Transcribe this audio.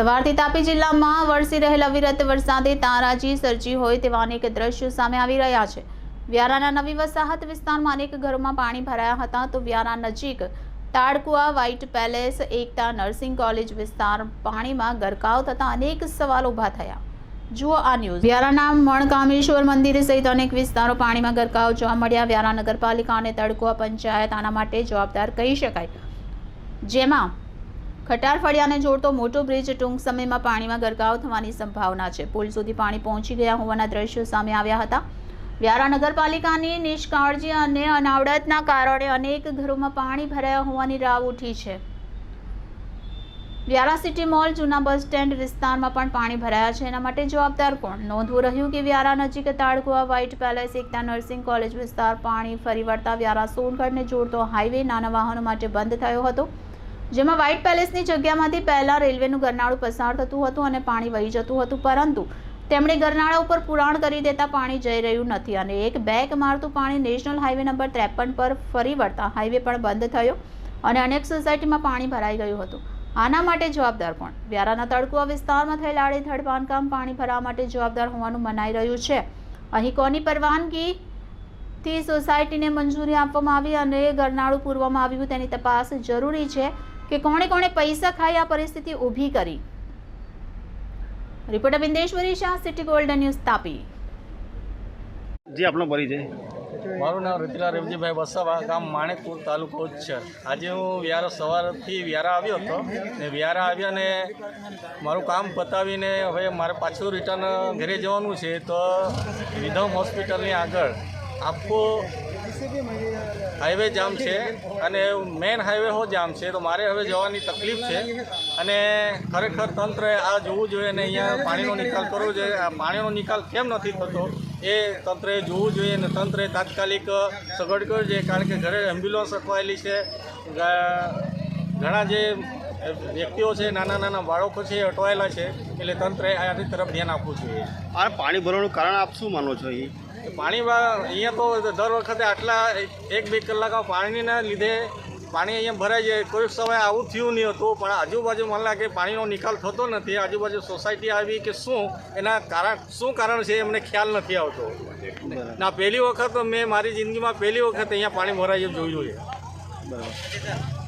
સવારથી તાપી જિલ્લામાં વરસી રહેલ અવિરત વરસાદે તારાજી સર્જી હોય તેવા અનેક દ્રશ્યો સામે આવી રહ્યા છે. વ્યારાના નવી વસાહત વિસ્તારમાં અનેક ઘરોમાં પાણી ભરાયા હતા તો વ્યારા નજીક Tadkuva white palace Ekta nursing college વિસ્તાર પાણીમાં ગરકાવ થતા અનેક સવાલ ઊભા થયા. જુઓ આ ન્યૂઝ. વ્યારાના મણકામેશ્વર મંદિર સહિત અનેક વિસ્તારો પાણીમાં ગરકાવ જોવા મળ્યા. વ્યારા નગરપાલિકા અને તડકુઆ પંચાયત આના માટે જવાબદાર કહી શકાય. જેમાં ખટાર ફળિયાને જોડતો મોટો બ્રિજ ટૂંક સમયમાં પાણીમાં ગરકાવ થવાની સંભાવના છે. પુલ સુધી પાણી પહોંચી ગયા હોવાના દ્રશ્યો સામે આવ્યા હતા. વ્યારા નગરપાલિકાની નિષ્કાળજી અને અનાવડતના કારણે અનેક ઘરોમાં પાણી ભરાયા હોવાની રાવ ઉઠી છે. વ્યારા સિટી મોલ, જૂના બસ સ્ટેન્ડ વિસ્તારમાં પણ પાણી ભરાયા છે. એના માટે જવાબદાર કોણ? નોંધવું રહ્યું કે વ્યારા નજીક Tadkuva white palace Ekta nursing college વિસ્તાર પાણી ફરી વળતા વ્યારા સોનગઢને જોડતો હાઈવે નાના વાહનો માટે બંધ થયો હતો. જેમાં વ્હાઇટ પેલેસની જગ્યામાંથી પહેલાં રેલવેનું ગરનાળું પસાર થતું હતું અને પાણી વહી જતું હતું, પરંતુ તેમણે ગરનાળા ઉપર પુરાણ કરી દેતા પાણી જઈ રહ્યું નથી અને એક બેક મારતું પાણી નેશનલ હાઈવે નંબર ત્રેપન પર ફરી વળતા હાઈવે પણ બંધ થયો અને અનેક સોસાયટીમાં પાણી ભરાઈ ગયું હતું. આના માટે જવાબદાર કોણ? વ્યારાના તડકુઆ વિસ્તારમાં થયેલ આડેધડ બાંધકામ પાણી ભરવા માટે જવાબદાર હોવાનું મનાઈ રહ્યું છે. અહીં કોની પરવાનગી થી સોસાયટીને મંજૂરી આપવામાં આવી અને ગરનાળું પૂરવામાં આવ્યું તેની તપાસ જરૂરી છે? કે કોણે કોણે પૈસા ખાઈ આ પરિસ્થિતિ ઊભી કરી. Reporter Bindeshwari Shah city golden news Tapi. જી આપનો પરિચય. મારું નામ રતિલા રેવજીભાઈ વસાવા ગામ માણેકપુર તાલુકો જ છે આજે હું વ્યારા સવારથી વ્યારા આવ્યો હતો. ને વ્યારા આવ્યા ને મારું કામ પતાવીને હવે મારે પાછું રિટર્ન ઘરે જવાનું છે તો વિધમ હોસ્પિટલની આગળ. આખો હાઈવે જામ છે અને મેન હાઈવે હો જામ છે, તો મારે હવે જવાની તકલીફ છે. અને ખરેખર તંત્રએ આ જોવું જોઈએ અને અહીંયા પાણીનો નિકાલ કરવો જોઈએ. આ પાણીનો નિકાલ કેમ નથી થતો? એ તંત્રએ જોવું જોઈએ અને તંત્રએ તાત્કાલિક સગવડ કરવી જોઈએ, કારણ કે ઘરે એમ્બ્યુલન્સ અટવાયેલી છે. ઘણા જે વ્યક્તિઓ છે નાના નાના બાળકો છે અટવાયેલા છે એટલે તંત્રએ આની તરફ ધ્યાન આપવું જોઈએ. આ પાણી ભરવાનું કારણ આપ શું માનો છો એ પાણીમાં અહીંયા તો દર વખતે આટલા એક બે કલાક પાણીના લીધે પાણી અહીંયા ભરાઈ જાય. કોઈ સમય આવું થયું નહીં હતું પણ આજુબાજુ મને લાગે પાણીનો નિકાલ થતો નથી. આજુબાજુ સોસાયટી આવી કે શું એના કારણ શું કારણ છે એમને ખ્યાલ નથી આવતો. ના પહેલી વખત મેં મારી જિંદગીમાં પહેલી વખત અહીંયા પાણી ભરાઈ જોયું છે. બરાબર.